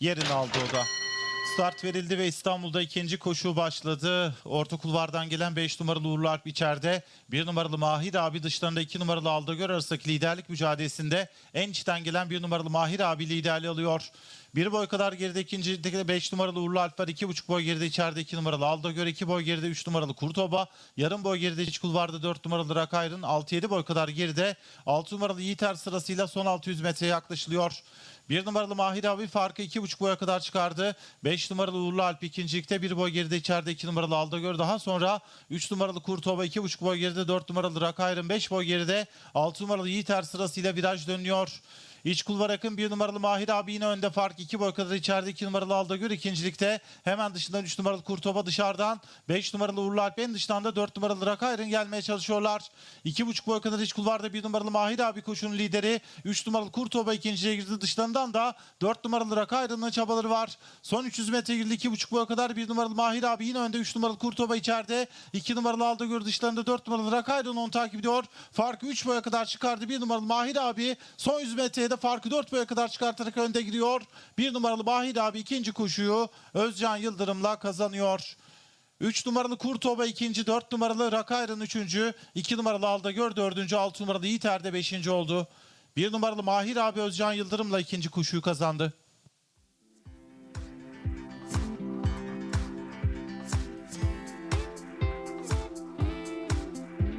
yerini aldı o da. Start verildi ve İstanbul'da ikinci koşu başladı. Orta kulvardan gelen 5 numaralı Uğurlu Alp içeride. 1 numaralı Mahir abi dışlarında 2 numaralı Aldagör arasındaki liderlik mücadelesinde en içten gelen 1 numaralı Mahir abi liderliği alıyor. Bir boy kadar geride ikinci 5 numaralı Uğurlu Alp var. 2,5 boy geride içeride 2 numaralı Aldagör. 2 boy geride 3 numaralı Kurtoba. Yarım boy geride iç kulvarda 4 numaralı Rakayrın. 6-7 boy kadar geride 6 numaralı Yiğiter sırasıyla son 600 metreye yaklaşılıyor. Bir numaralı Mahir abi farkı iki buçuk boya kadar çıkardı. 5 numaralı Uğurlu Alp ikincilikte bir boy geride içeride 2 numaralı Aldagör. Daha sonra 3 numaralı Kurtova iki buçuk boy geride 4 numaralı Rakayrın 5 boy geride 6 numaralı Yiğiter sırasıyla viraj dönüyor. İç kulvar akın bir numaralı Mahir abi yine önde fark 2 boy kadar içeride 2 numaralı Aldagör ikincilikte. Hemen dışından 3 numaralı Kurtova dışarıdan 5 numaralı Uğurlu Alp en dıştan da 4 numaralı Rakayrın gelmeye çalışıyorlar. 2,5 boy kadar iç kulvarda 1 numaralı Mahir abi koşunun lideri. 3 numaralı Kurtova ikinciye girdi dışlarından da 4 numaralı Rakayrın'ın çabaları var. Son 300 metre girdi 2,5 boy kadar 1 numaralı Mahir abi yine önde 3 numaralı Kurtova içeride. 2 numaralı Aldagör dışlarında 4 numaralı Rakayrın onu takip ediyor. Farkı 3 boya kadar çıkardı 1 numaralı Mahir abi. Son 100 metreye de farkı 4 boya kadar çıkartarak önde giriyor. 1 numaralı Mahir abi ikinci koşuyu Özcan Yıldırım'la kazanıyor. 3 numaralı Kurtova ikinci, 4 numaralı Rakayrın üçüncü, 2 numaralı Aldagör dördüncü, 6 numaralı Yiğiter de beşinci oldu. 1 numaralı Mahir abi Özcan Yıldırım'la ikinci koşuyu kazandı.